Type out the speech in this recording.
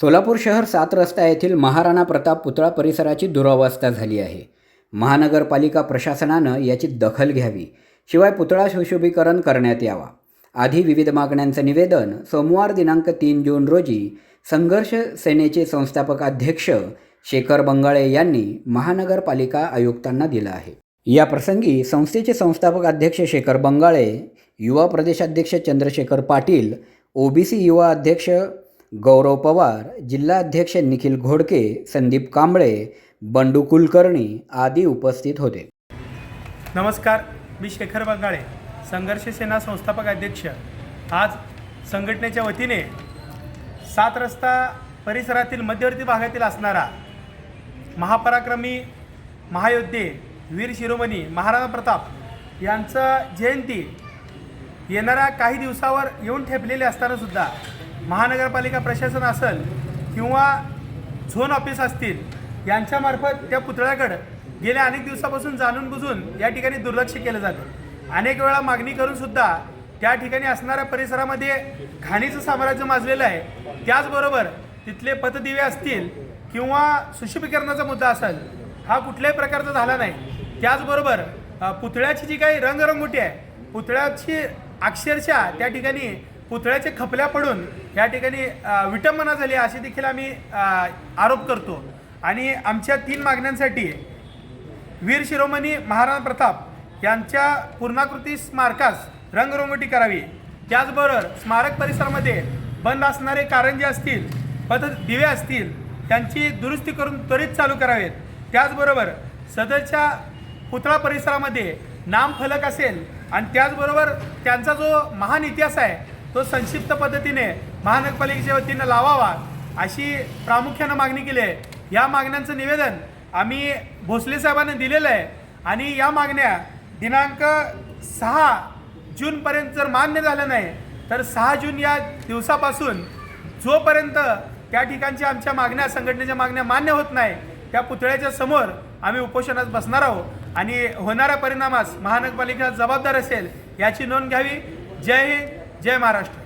सोलापूर शहर सात रस्ता येथील महाराणा प्रताप पुतळा परिसराची दुरावस्था झाली आहे. महानगरपालिका प्रशासनानं याची दखल घ्यावी शिवाय पुतळा सुशोभीकरण करण्यात यावा. आधी विविध मागण्यांचं निवेदन सोमवार दिनांक तीन जून रोजी संघर्ष सेनेचे संस्थापक अध्यक्ष शेखर बंगाळे यांनी महानगरपालिका आयुक्तांना दिलं आहे. या प्रसंगी संस्थेचे संस्थापक अध्यक्ष शेखर बंगाळे युवा प्रदेशाध्यक्ष चंद्रशेखर पाटील ओबीसी युवा अध्यक्ष गौरव पवार जिल्हाध्यक्ष निखिल घोडके संदीप कांबळे बंडू कुलकर्णी आदी उपस्थित होते. नमस्कार मी शेखर बंगाळे संघर्ष सेना संस्थापक अध्यक्ष. आज संघटनेच्या वतीने सात रस्ता परिसरातील मध्यवर्ती भागातील असणारा महापराक्रमी महायोद्धे वीर शिरोमणी महाराणा प्रताप यांचं जयंती येणाऱ्या काही दिवसावर येऊन ठेपलेली असतानासुद्धा महानगरपालिका प्रशासन असेल किंवा झोन ऑफिस असतील यांच्यामार्फत त्या पुतळ्याकडं गेल्या अनेक दिवसापासून जाणून बुजून या ठिकाणी दुर्लक्ष केलं जातं. अनेक वेळा मागणी करूनसुद्धा त्या ठिकाणी असणाऱ्या परिसरामध्ये घाणीचं साम्राज्य माजलेलं आहे. त्याचबरोबर तिथले पतदिवे असतील किंवा सुशुभीकरणाचा मुद्दा असेल हा कुठल्याही प्रकारचा झाला नाही. त्याचबरोबर पुतळ्याची जी काही रंगरंगोटी आहे पुतळ्याची अक्षरशः त्या ठिकाणी पुतळ्याचे खपल्या पडून या ठिकाणी विटंबना झाली अशी देखील आम्ही आरोप करतो. आणि आमच्या तीन मागण्यांसाठी वीर शिरोमणी महाराणा प्रताप यांच्या पूर्णाकृती स्मारकास रंगरंगोटी करावी. त्याचबरोबर स्मारक परिसरामध्ये बंद असणारे कारंजे असतील पथ दिवे असतील त्यांची दुरुस्ती करून त्वरित चालू करावेत. त्याचबरोबर सदरच्या पुतळा परिसरामध्ये नामफलक असेल आणि त्याचबरोबर त्यांचा जो महान इतिहास आहे तो संक्षिप्त पद्धतीने महानगरपालिकेच्या वतीनं लावावा अशी प्रामुख्यानं मागणी केली आहे. या मागण्यांचं निवेदन आम्ही भोसले साहेबांना दिलेलं आहे आणि या मागण्या दिनांक सहा जूनपर्यंत जर मान्य झालं नाही तर सहा जून या दिवसापासून जोपर्यंत त्या ठिकाणच्या आमच्या मागण्या संघटनेच्या मागण्या मान्य होत नाही त्या पुतळ्याच्या समोर आम्ही उपोषणात बसणार आहोत. आणि होणाऱ्या परिणामास महानगरपालिका जबाबदार असेल याची नोंद घ्यावी. जय हिंद. जय महाराष्ट्र.